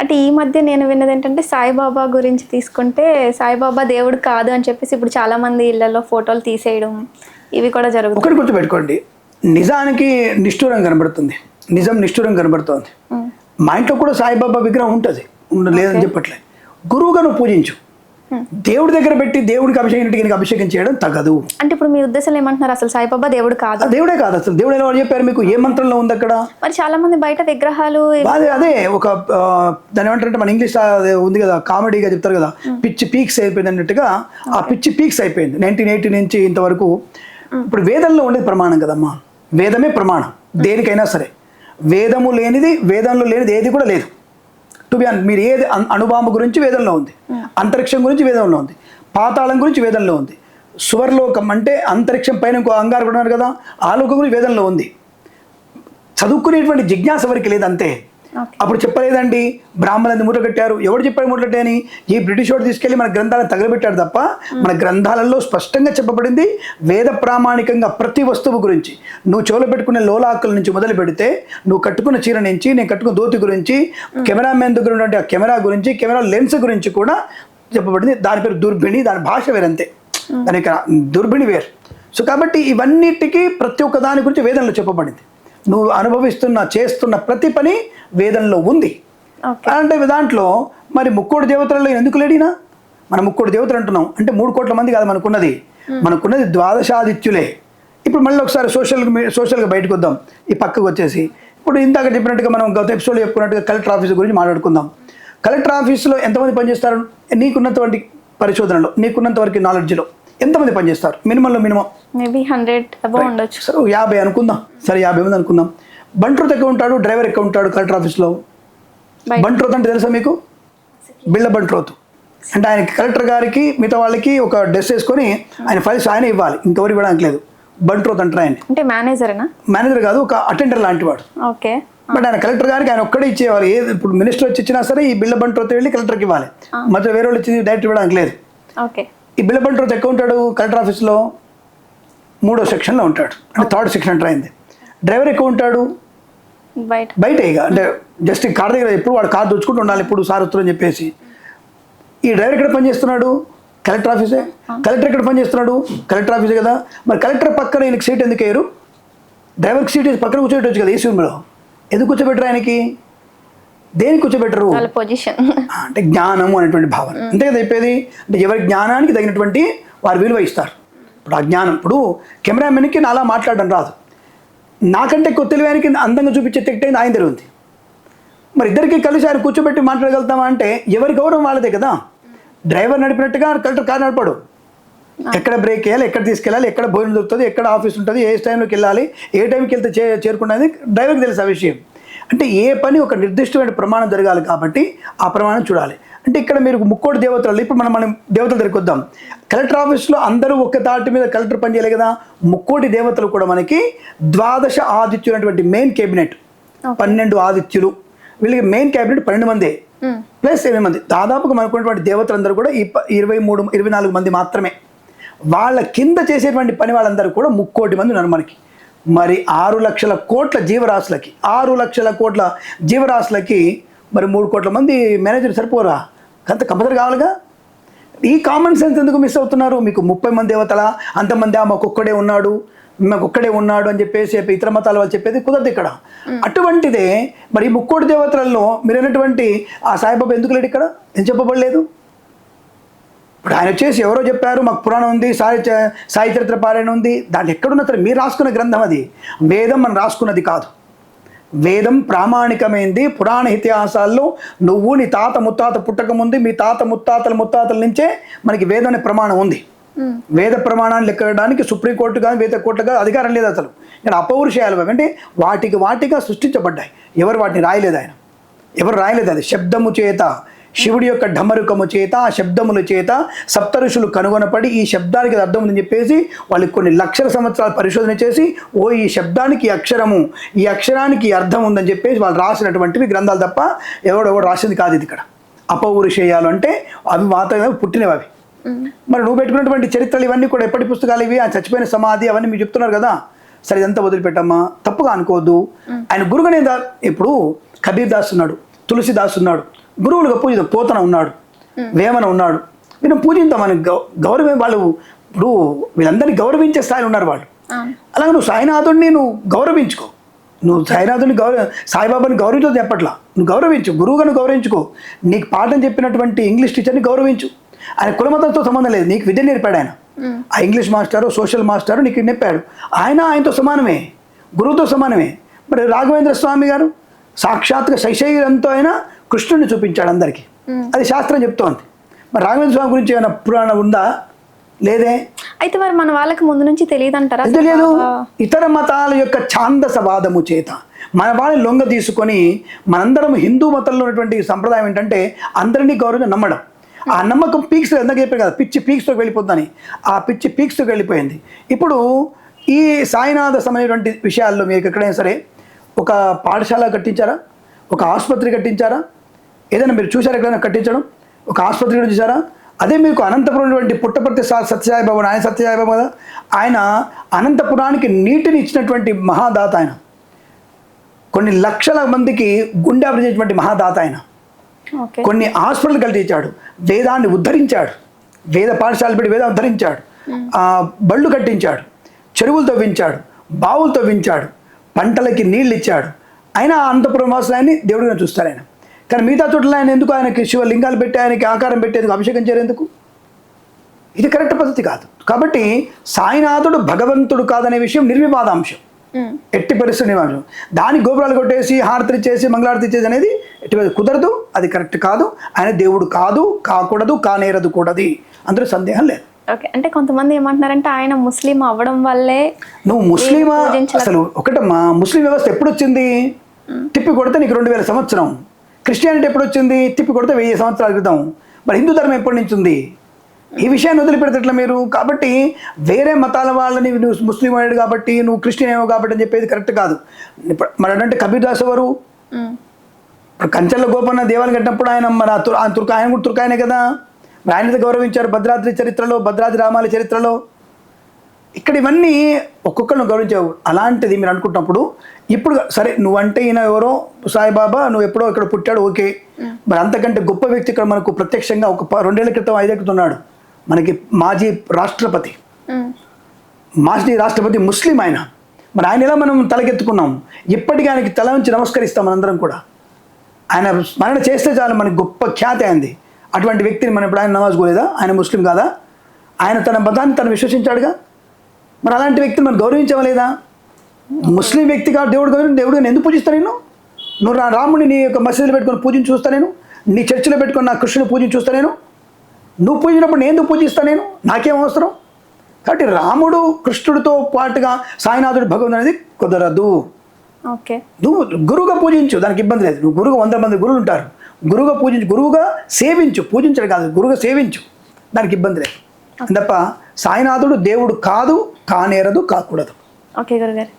అంటే ఈ మధ్య నేను విన్నది ఏంటంటే సాయిబాబా గురించి తీసుకుంటే సాయిబాబా దేవుడు కాదు అని చెప్పేసి ఇప్పుడు చాలా మంది ఇళ్ళలో ఫోటోలు తీసేయడం ఇవి కూడా జరుగుతుంది ఒకటి గుర్తుపెట్టుకోండి. నిజానికి నిష్ఠూరం కనబడుతుంది. నిజం నిష్ఠూరం కనబడుతోంది. మా ఇంట్లో కూడా సాయిబాబా విగ్రహం ఉంటుంది. లేదని చెప్పట్లే. గురువుగా నువ్వు పూజించు. దేవుడి దగ్గర పెట్టి దేవుడికి అభిషేకం అభిషేకం చేయడం తగదు. అంటే ఇప్పుడు మీ ఉద్దేశంలో ఏమంటున్నారు? అసలు సాయిబాబా దేవుడు కాదు. దేవుడే కాదు అసలు. దేవుడు ఎలా చెప్పారు మీకు? ఏ మంత్రంలో ఉంది అక్కడ? మరి చాలా మంది బయట విగ్రహాలు అదే అదే ఒక దాని ఏమంటారంటే మన ఇంగ్లీష్ ఉంది కదా కామెడీగా చెప్తారు కదా పిచ్చి పీక్స్ అయిపోయింది అన్నట్టుగా ఆ పిచ్చి పీక్స్ అయిపోయింది. నైన్టీన్ ఎయిటీ నుంచి ఇంతవరకు ఇప్పుడు వేదంలో ఉండేది ప్రమాణం కదమ్మా. వేదమే ప్రమాణం దేనికైనా సరే. వేదము లేనిది వేదంలో లేనిది ఏది కూడా లేదు. టు బి మీరు ఏది అణుబాంబు గురించి వేదంలో ఉంది. అంతరిక్షం గురించి వేదంలో ఉంది. పాతాళం గురించి వేదంలో ఉంది. సువర్లోకం అంటే అంతరిక్షం పైన ఇంకో అంగారు కూడా ఉన్నారు కదా ఆలోకం గురించి వేదంలో ఉంది. చదువుకునేటువంటి జిజ్ఞాస వరకు లేదంతే అప్పుడు చెప్పలేదండి. బ్రాహ్మణులు మూట కట్టారు. ఎవడు చెప్పాడు మూట కట్టాయని? ఈ బ్రిటిష్ వాడు తీసుకెళ్ళి మన గ్రంథాలను తగలబెట్టాడు తప్ప మన గ్రంథాలలో స్పష్టంగా చెప్పబడింది వేద ప్రామాణికంగా ప్రతి వస్తువు గురించి. నువ్వు చెవులు పెట్టుకునే లోలాకుల నుంచి మొదలు పెడితే నువ్వు కట్టుకున్న చీర నుంచి నేను కట్టుకున్న ధోతి గురించి కెమెరామెన్ దగ్గర ఉన్నటువంటి ఆ కెమెరా గురించి కెమెరా లెన్స్ గురించి కూడా చెప్పబడింది. దాని పేరు దుర్భిణి దాని భాష వేరంతే. దానికి దుర్భిణి వేరు. సో కాబట్టి ఇవన్నిటికీ ప్రతి ఒక్క దాని గురించి వేదంలో చెప్పబడింది. నువ్వు అనుభవిస్తున్న చేస్తున్న ప్రతి పని వేదంలో ఉంది. అంటే దాంట్లో మరి ముక్కోటి దేవతలలో ఎందుకు లేడినా? మన ముక్కోటి దేవతలు అంటున్నాం. అంటే మూడు కోట్ల మంది కాదు మనకున్నది. మనకున్నది ద్వాదశాదిత్యులే. ఇప్పుడు మళ్ళీ ఒకసారి సోషల్ సోషల్గా బయటకు వద్దాం. ఈ పక్కకు వచ్చేసి. ఇప్పుడు ఇందాక చెప్పినట్టుగా మనం గత ఎపిసోడ్లో చెప్పుకున్నట్టుగా కలెక్టర్ ఆఫీస్ గురించి మాట్లాడుకుందాం. కలెక్టర్ ఆఫీస్లో ఎంతమంది పనిచేస్తారు? నీకున్నటువంటి పరిశోధనలో నీకున్నంత వరకు నాలెడ్జ్లో ఎంతమంది పనిచేస్తారు? మినిమంలో మినిమం. మేబీ హండ్రెడ్ ఉండొచ్చు. సరే యాభై అనుకుందాం. సరే యాభై మంది అనుకుందాం. బంట్రోత్ ఎక్కడ ఉంటాడు? డ్రైవర్ ఎక్కడ ఉంటాడు కలెక్టర్ ఆఫీస్లో. బంట్రోత్ అంటే తెలుసా మీకు? బిళ్ళ బంట్రోత్. అంటే ఆయన కలెక్టర్ గారికి మిగతా వాళ్ళకి ఒక డ్రెస్ వేసుకొని ఆయన ఫైల్స్ ఆయన ఇవ్వాలి. ఇంకెవరు ఇవ్వడానికి లేదు. బంట్రోత్ అంటారు ఆయన అంటే మేనేజరేనా? మేనేజర్ కాదు ఒక అటెండర్ లాంటి వాడు. ఓకే. బట్ ఆయన కలెక్టర్ గారికి ఆయన ఒక్కడే ఇచ్చేవారు ఏది ఇప్పుడు మినిస్టర్ వచ్చి ఇచ్చినా సరే ఈ బిళ్ళ బంట్రోత్ వెళ్ళి కలెక్టర్కి ఇవ్వాలి. మధ్య వేరే వాళ్ళు ఇచ్చి డైరెక్ట్ ఇవ్వడానికి లేదు. ఓకే. ఈ బిళ్ళ బంట్రోత్ ఎక్కడ ఉంటాడు కలెక్టర్ ఆఫీస్లో? మూడో సెక్షన్లో ఉంటాడు. అంటే థర్డ్ సెక్షన్ అంటారు అయింది డ్రైవర్ ఎక్కువ ఉంటాడు? బయట. బయట ఇక. అంటే జస్ట్ ఈ కార్ దగ్గర ఎప్పుడు వాడు కార్ దోచుకుంటూ ఉండాలి ఎప్పుడు సార్ వస్తుందని చెప్పేసి. ఈ డ్రైవర్ ఎక్కడ పని చేస్తున్నాడు కలెక్టర్ ఆఫీసే? కలెక్టర్ ఎక్కడ పని చేస్తున్నాడు కలెక్టర్ ఆఫీసే కదా. మరి కలెక్టర్ పక్కన ఈయనకి సీట్ ఎందుకు వేయరు? డ్రైవర్కి సీట్ వేసి పక్కన కూర్చోబెట్టచ్చు కదా ఏసీ రూమ్లో. ఎందుకు కూర్చోబెట్టరు ఆయనకి? దేనికి కూర్చోబెట్టరు? పొజిషన్. అంటే జ్ఞానము అనేటువంటి భావన. అంతే కదా చెప్పేది? అంటే ఎవరి జ్ఞానానికి తగినటువంటి వారు విలువ ఇస్తారు. ఇప్పుడు ఆ జ్ఞానం. ఇప్పుడు కెమెరామెన్కి నా అలా మాట్లాడడం రాదు. నాకంటే ఎక్కువ తెలివానికి అందంగా చూపించే తెక్టైంది ఆయన తెలియదు మరి ఇద్దరికి కలిసి ఆయన కూర్చోబెట్టి మాట్లాడగలుగుతామా అంటే ఎవరి గౌరవం వాళ్ళదే కదా. డ్రైవర్ నడిపినట్టుగా కలెక్టర్ కారు నడపడు. ఎక్కడ బ్రేక్ వేయాలి ఎక్కడ తీసుకెళ్ళాలి ఎక్కడ భోజనం దొరుకుతుంది ఎక్కడ ఆఫీస్ ఉంటుంది ఏ టైంలోకి వెళ్ళాలి ఏ టైంకి వెళ్తే చే చేరుకున్నది డ్రైవర్కి తెలుసు ఆ విషయం. అంటే ఏ పని ఒక నిర్దిష్టమైన ప్రమాణం జరగాలి కాబట్టి ఆ ప్రమాణం చూడాలి. అంటే ఇక్కడ మీరు ముక్కోటి దేవతలు ఇప్పుడు మనం మనం దేవతల దగ్గరికి వద్దాం. కలెక్టర్ ఆఫీస్లో అందరూ ఒక్క తాటి మీద కలెక్టర్ పని చేయలే కదా? ముక్కోటి దేవతలు కూడా మనకి ద్వాదశ ఆదిత్యులు అనేటువంటి మెయిన్ కేబినెట్ పన్నెండు ఆదిత్యులు. వీళ్ళకి మెయిన్ క్యాబినెట్ పన్నెండు మంది. ప్లస్ ఎనిమిది మంది. దాదాపుగా మనకున్నటువంటి దేవతలందరూ కూడా ఇరవై మూడు ఇరవై నాలుగు మంది మాత్రమే. వాళ్ళ కింద చేసేటువంటి పని వాళ్ళందరూ కూడా ముక్కోటి మంది ఉన్నారు మనకి. మరి ఆరు లక్షల కోట్ల జీవరాశులకి ఆరు లక్షల కోట్ల జీవరాశులకి మరి మూడు కోట్ల మంది మేనేజర్ సరిపోరా? అంత కంపల్సరీ కావాలిగా? ఈ కామన్ సెన్స్ ఎందుకు మిస్ అవుతున్నారు? మీకు ముప్పై మంది దేవతల? అంతమంది ఆ మాకు ఒక్కడే ఉన్నాడు మాకు ఒక్కడే ఉన్నాడు అని చెప్పేసి చెప్పి ఇతర మతాల వాళ్ళు చెప్పేది కుదరదు ఇక్కడ. అటువంటిదే మరి ముక్కోటి దేవతలలో మీరు అన్నటువంటి ఆ సాయిబాబా ఎందుకు లేడు ఇక్కడ? ఎందుకు చెప్పబడలేదు? ఇప్పుడు ఆయన వచ్చేసి ఎవరో చెప్పారు మాకు పురాణం ఉంది సాయి సాయి చరిత్ర పారాయణ ఉంది. దాంట్లో ఎక్కడున్న సరే మీరు రాసుకున్న గ్రంథం అది. వేదం మనం రాసుకున్నది కాదు. వేదం ప్రామాణికమైంది. పురాణ ఇతిహాసాల్లో నువ్వు నీ తాత ముత్తాత పుట్టక ముందు మీ తాత ముత్తాతల ముత్తాతల నుంచే మనకి వేదం అనే ప్రమాణం ఉంది. వేద ప్రమాణాన్ని లెక్కడానికి సుప్రీంకోర్టు కానీ వేద కోర్టు కానీ అధికారం లేదు అసలు. ఇక్కడ అపౌరుషయాలు అంటే వాటికి వాటిగా సృష్టించబడ్డాయి. ఎవరు వాటిని రాయలేదు ఆయన? ఎవరు రాయలేదు అది? శబ్దము చేత శివుడి యొక్క ఢమరుకము చేత ఆ శబ్దముల చేత సప్తఋషులు కనుగొనపడి ఈ శబ్దానికి అర్థం ఉందని చెప్పేసి వాళ్ళకి కొన్ని లక్షల సంవత్సరాలు పరిశోధన చేసి ఓ ఈ శబ్దానికి అక్షరము ఈ అక్షరానికి అర్థం ఉందని చెప్పేసి వాళ్ళు రాసినటువంటివి గ్రంథాలు తప్ప ఎవడెవడు రాసింది కాదు ఇది ఇక్కడ. అపౌరుషేయాలు అంటే అవి మాత్రమే పుట్టినవి అవి. మరి నువ్వు పెట్టుకున్నటువంటి చరిత్రలు ఇవన్నీ కూడా ఎప్పటి పుస్తకాలు ఇవి? ఆ చచ్చిపోయిన సమాధి అవన్నీ మీరు చెప్తున్నారు కదా. సరే ఇదంతా వదిలిపెట్టమ్మా. తప్పుగా అనుకోవద్దు. ఆయన గురువుగానే దా ఇప్పుడు కబీర్ దాస్ ఉన్నాడు తులసిదాస్ ఉన్నాడు. గురువులుగా పూజిత పోతన ఉన్నాడు వేమన ఉన్నాడు. వీళ్ళని పూజిద్దాం గౌ గౌరవం వాళ్ళు ఇప్పుడు వీళ్ళందరినీ గౌరవించే స్థాయిలో ఉన్నారు వాళ్ళు. అలాగే నువ్వు సాయినాథుడిని నువ్వు గౌరవించుకో. నువ్వు సాయినాథుని గౌరవ సాయిబాబాని గౌరవించో చెప్పట్లా నువ్వు గౌరవించు గురువుగాను గౌరవించుకో. నీకు పాఠం చెప్పినటువంటి ఇంగ్లీష్ టీచర్ని గౌరవించు. ఆయన కులమతంతో సంబంధం లేదు నీకు విద్య నేర్పాడు ఆయన. ఆ ఇంగ్లీష్ మాస్టారు సోషల్ మాస్టారు నీకు నేర్పాడు. ఆయన ఆయనతో సమానమే గురువుతో సమానమే. మరి రాఘవేంద్ర స్వామి గారు సాక్షాత్గా శైశైలంతో అయినా కృష్ణుడిని చూపించాడు అందరికీ. అది శాస్త్రం చెప్తోంది. మరి రాఘవేంద్ర స్వామి గురించి ఏమైనా పురాణం ఉందా? లేదే? అయితే మరి మన వాళ్ళకి ముందు నుంచి తెలియదు అంటారా ఎంత లేదు? ఇతర మతాల యొక్క ఛాందసవాదము చేత మన వాళ్ళని లొంగ తీసుకొని మనందరం హిందూ మతంలో ఉన్నటువంటి సంప్రదాయం ఏంటంటే అందరినీ గౌరవంగా నమ్మడం. ఆ నమ్మకం పీక్స్ ఎందుకు చెప్పారు కదా? పిచ్చి పీక్స్లోకి వెళ్ళిపోతుందని. ఆ పిచ్చి పీక్స్లోకి వెళ్ళిపోయింది. ఇప్పుడు ఈ సాయినాథ సమయటువంటి విషయాల్లో మీకు ఎక్కడైనా సరే ఒక పాఠశాల కట్టించారా? ఒక ఆసుపత్రి కట్టించారా? ఏదైనా మీరు చూసారా ఎక్కడైనా కట్టించడం? ఒక ఆసుపత్రి కూడా చూసారా అదే మీకు అనంతపురం పుట్టపర్తి సా- సత్యసాయి బాబు ఆయన సత్యసాయి బాబు కదా? ఆయన అనంతపురానికి నీటిని ఇచ్చినటువంటి మహాదాత ఆయన. కొన్ని లక్షల మందికి గుండె ఆపరేసినటువంటి మహాదాత ఆయన. కొన్ని హాస్పిటల్ కల్పించాడు వేదాన్ని ఉద్ధరించాడు. వేద పాఠశాలలు పెట్టి వేదాన్ని ఉద్ధరించాడు. బళ్ళు కట్టించాడు. చెరువులు తవ్వించాడు. బావులు తవ్వించాడు. పంటలకి నీళ్ళు ఇచ్చాడు. ఆయన అనంతపురం వాసులు దేవుడిగా చూస్తారు ఆయన. కానీ మిగతా చోట్ల ఆయన ఎందుకు ఆయనకి శివలింగాలు పెట్టి ఆయనకి ఆకారం పెట్టేందుకు అభిషేకం చేయలేందుకు ఇది కరెక్ట్ పద్ధతి కాదు. కాబట్టి సాయినాథుడు భగవంతుడు కాదనే విషయం నిర్వివాదాంశం. ఎట్టి పరిస్థితి నివాసం దాని గోపురాలు కొట్టేసి హారతి చేసి మంగళారతి చేసి అనేది ఎట్టి కుదరదు. అది కరెక్ట్ కాదు. ఆయన దేవుడు కాదు కాకూడదు కానేరదు కూడది అందులో సందేహం లేదు. ఓకే. అంటే కొంతమంది ఏమంటున్నారంటే ఆయన ముస్లిం అవ్వడం వల్లే నువ్వు ముస్లిమా? పూజించలేదు. అసలు ఒకటమ్మా ముస్లిం వ్యవస్థ ఎప్పుడు వచ్చింది తిప్పి కొడితే నీకు రెండు వేల సంవత్సరం. క్రిస్టియానిటీ ఎప్పుడు వచ్చింది తిప్పి కొడితే వెయ్యి సంవత్సరాల క్రితం. మరి హిందూ ధర్మం ఎప్పటి నుంచి ఉంది? ఈ విషయాన్ని వదిలిపెడితే ఎట్లా మీరు? కాబట్టి వేరే మతాల వాళ్ళని నువ్వు ముస్లిం అయ్యాడు కాబట్టి నువ్వు క్రిస్టియన్ ఏమో కాబట్టి అని చెప్పేది కరెక్ట్ కాదు. మరి అంటే కబీర్ దాస్ ఎవరు. ఇప్పుడు కంచెల గోపన్న దేవాలయం కట్టినప్పుడు ఆయన మన తుర్- ఆయన తుర్క ఆయన కూడా తుర్కాయనే కదా? మరి ఆయనతో గౌరవించారు భద్రాద్రి చరిత్రలో భద్రాద్రి రామాల చరిత్రలో. ఇక్కడ ఇవన్నీ ఒక్కొక్కరిని గౌరవించావు అలాంటిది మీరు అనుకుంటున్నప్పుడు ఇప్పుడు సరే నువ్వంటే ఈయన ఎవరో? సాయిబాబా నువ్వు ఎప్పుడో ఇక్కడ పుట్టాడు ఓకే. మరి అంతకంటే గొప్ప వ్యక్తి ఇక్కడ మనకు ప్రత్యక్షంగా ఒక రెండేళ్ళ క్రితం ఐదేళ్ళ క్రితం ఉన్నాడు. మనకి మాజీ రాష్ట్రపతి. ఉమ్. మాజీ రాష్ట్రపతి ముస్లిం ఆయన. మరి ఆయన ఎలా మనం తలకెత్తుకున్నాం? ఇప్పటికీ ఆయనకి తల ఉంచి నమస్కరిస్తాం మనందరం కూడా. ఆయన స్మరణ చేస్తే చాలు మనకి గొప్ప ఖ్యాతి అయింది. అటువంటి వ్యక్తిని మనం ఇప్పుడు ఆయన నమాజ్ పోలేదా? ఆయన ముస్లిం కాదా? ఆయన తన మతాన్ని తను విశ్వసించాడుగా? మరి అలాంటి వ్యక్తిని మనం గౌరవించవా లేదా ముస్లిం వ్యక్తిగా దేవుడు గౌరవం దేవుడు నేను ఎందుకు పూజిస్తా నేను నువ్వు రా రాముడిని నీ యొక్క మసీదులో పెట్టుకొని పూజించి చూస్తా నేను నీ చర్చిలో పెట్టుకొని నా కృష్ణుని పూజించి చూస్తా నేను. నువ్వు పూజించినప్పుడు నేను ఎందుకు పూజిస్తా నేను? నాకేం అవసరం? కాబట్టి రాముడు కృష్ణుడితో పాటుగా సాయినాథుడు భగవంతుడు అనేది కుదరదు. ఓకే. నువ్వు గురువుగా పూజించు దానికి ఇబ్బంది లేదు. నువ్వు గురువుగా వంద మంది గురువులు ఉంటారు. గురువుగా పూజించు గురువుగా సేవించు పూజించడం కాదు గురువుగా సేవించు. దానికి ఇబ్బంది లేదు. తప్ప సాయినాథుడు దేవుడు కాదు కానేరదు కాకూడదు ఓకే గురుగారు